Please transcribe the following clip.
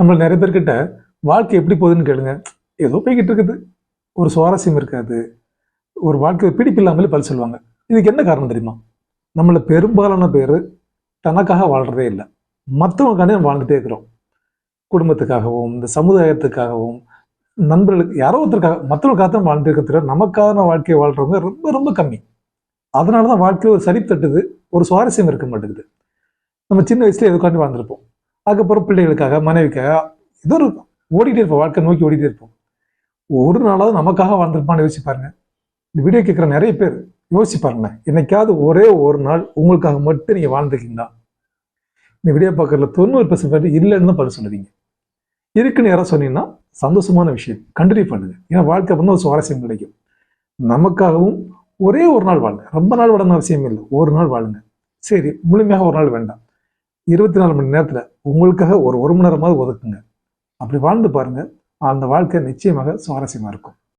நம்ம நிறைய பேர்கிட்ட வாழ்க்கை எப்படி போகுதுன்னு கேளுங்க. ஏதோ போய்கிட்டு இருக்குது. ஒரு சுவாரஸ்யம் இருக்காது. ஒரு வாழ்க்கை பிடிப்பு இல்லாமலே பதில் சொல்லுவாங்க. இதுக்கு என்ன காரணம் தெரியுமா? நம்மள பெரும்பாலான பேர் தனக்காக வாழ்கிறதே இல்லை. மற்றவங்களுக்காண்டி நம்ம வாழ்ந்துட்டே இருக்கிறோம். குடும்பத்துக்காகவும் இந்த சமுதாயத்துக்காகவும் நண்பர்களுக்கு யாரோ ஒருத்தருக்காக மற்றவங்களுக்காக தான் வாழ்ந்துட்டு இருக்கிற நமக்கான வாழ்க்கையை வாழ்கிறவங்க ரொம்ப ரொம்ப கம்மி. அதனால தான் வாழ்க்கையில் ஒரு சரி தட்டுது ஒரு சுவாரஸ்யம் இருக்க மாட்டேங்குது. நம்ம சின்ன வயசுல எதுக்காண்டி வாழ்ந்திருப்போம்? அதுக்கப்புறம் பிள்ளைகளுக்காக மனைவிக்காக ஏதோ இருக்கும் ஓடிட்டே இருப்போம் வாழ்க்கை நோக்கி ஓடிட்டே இருப்போம். ஒரு நாளாவது நமக்காக வாழ்ந்திருப்பான்னு யோசிச்சு பாருங்க. இந்த வீடியோ கேட்குற நிறைய பேர் யோசிச்சு என்னைக்காவது ஒரே ஒரு நாள் உங்களுக்காக மட்டும் நீங்கள் வாழ்ந்துருக்கீங்களா? இந்த வீடியோ பார்க்கறதுல தொண்ணூறு பர்சன்ட் பேர் இல்லைன்னு தான் பதில் சொல்லுவீங்க இருக்குன்னு யாராவது சொன்னீங்கன்னா சந்தோஷமான விஷயம். கண்டினியூ பண்ணுங்க. ஏன்னா வாழ்க்கை வந்து ஒரு சுவாரஸ்யம் கிடைக்கும். நமக்காகவும் ஒரே ஒரு நாள் வாழுங்க. ரொம்ப நாள் வாழணும் அவசியம் இல்லை. ஒரு நாள் வாழுங்க. சரி முழுமையாக ஒரு நாள் வேண்டாம். இருபத்தி நாலு மணி நேரத்தில் உங்களுக்காக ஒரு ஒரு மணி நேரமாவது ஒதுக்குங்க. அப்படி வாழ்ந்து பாருங்க. அந்த வாழ்க்கை நிச்சயமாக சுவாரஸ்யமாக இருக்கும்.